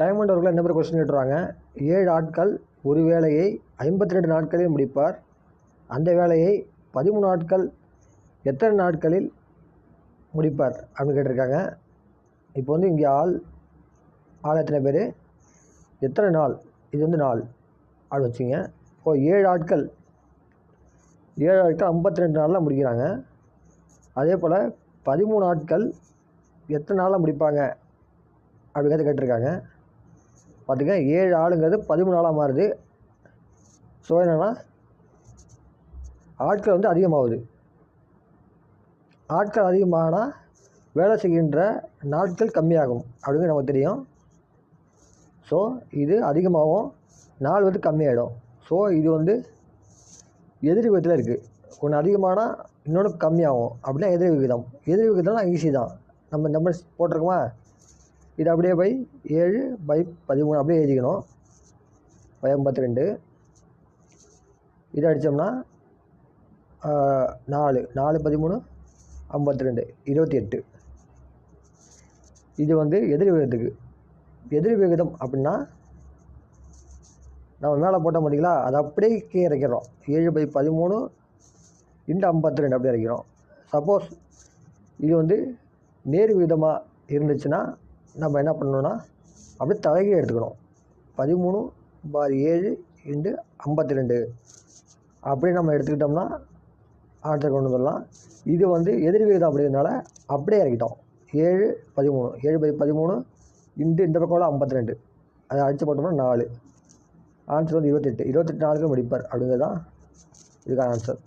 Time அவர்கள் என்ன பேர் கொஸ்டின் கேட்டுருவாங்க ஏழு ஆட்கள் ஒரு வேலையை ஐம்பத்தி ரெண்டு நாட்களில் முடிப்பார். அந்த வேலையை பதிமூணு ஆட்கள் எத்தனை நாட்களில் முடிப்பார் அப்படின்னு கேட்டிருக்காங்க. இப்போ வந்து இங்கே ஆள் ஆள் எத்தனை பேர்? எத்தனை நாள்? இது வந்து நாள் ஆள் வச்சுங்க. இப்போ ஏழு ஆட்கள் ஏழு ஆட்கள் ஐம்பத்தி ரெண்டு நாளில் முடிக்கிறாங்க. அதே போல் பதிமூணு ஆட்கள் எத்தனை நாளில் முடிப்பாங்க அப்படிங்கிறத கேட்டிருக்காங்க. பார்த்துக்க ஏழு ஆளுங்கிறது பதிமூணு ஆளாக மாறுது. ஸோ என்னென்னா ஆட்கள் வந்து அதிகமாகுது. ஆட்கள் அதிகமானால் வேலை செய்கின்ற நாட்கள் கம்மியாகும். அப்படின்னு நமக்கு தெரியும். ஸோ இது அதிகமாகும் நாள் வந்து கம்மியாயிடும். ஸோ இது வந்து எதிர் விகிதத்தில் இருக்குது ஒன்று அதிகமானால் இன்னொன்று கம்மியாகும். அப்படின்னா எதிர் விகிதம். எதிர் விகிதம்லாம் ஈஸி தான். நம்ம நம்பர் போட்டிருக்கோமா? இது அப்படியே பை ஏழு பை பதிமூணு அப்படியே எழுதிக்கணும். பை ஐம்பத்தி ரெண்டு இதை அடித்தோம்னா நாலு. நாலு பதிமூணு ஐம்பத்தி ரெண்டு இருபத்தி எட்டு இது வந்து எதிர் விகிதத்துக்கு. எதிர் விகிதம் அப்படின்னா நம்ம மேலே போட்டோம் பார்த்தீங்களா? அதை அப்படியே கீழே இறக்கிறோம் ஏழு பை பதிமூணு இன்ட்டு ஐம்பத்தி ரெண்டு அப்படியே இறக்கிறோம் சப்போஸ் இது வந்து நேர் விகிதமாக இருந்துச்சுன்னா நம்ம என்ன பண்ணணும்னா அப்படியே தலைகீழ் எடுத்துக்கணும். பதிமூணு பார் ஏழு இண்டு ஐம்பத்தி ரெண்டு அப்படி நம்ம எடுத்துக்கிட்டோம்னா ஆன்சர் கொண்டு வந்துடலாம். இது வந்து எதிர் விகிதம் அப்படிங்கிறதுனால அப்படியே இறக்கிட்டோம். ஏழு பதிமூணு. ஏழு பதி பதிமூணு இண்டு இந்த பக்கம் ஐம்பத்தி ரெண்டு அதை அடித்து போட்டோம்னா நாலு. ஆன்சர் வந்து இருபத்தெட்டு. இருபத்தெட்டு நாளுக்கு முடிப்பார் அப்படிங்கிறது தான் இதுக்கான ஆன்சர்.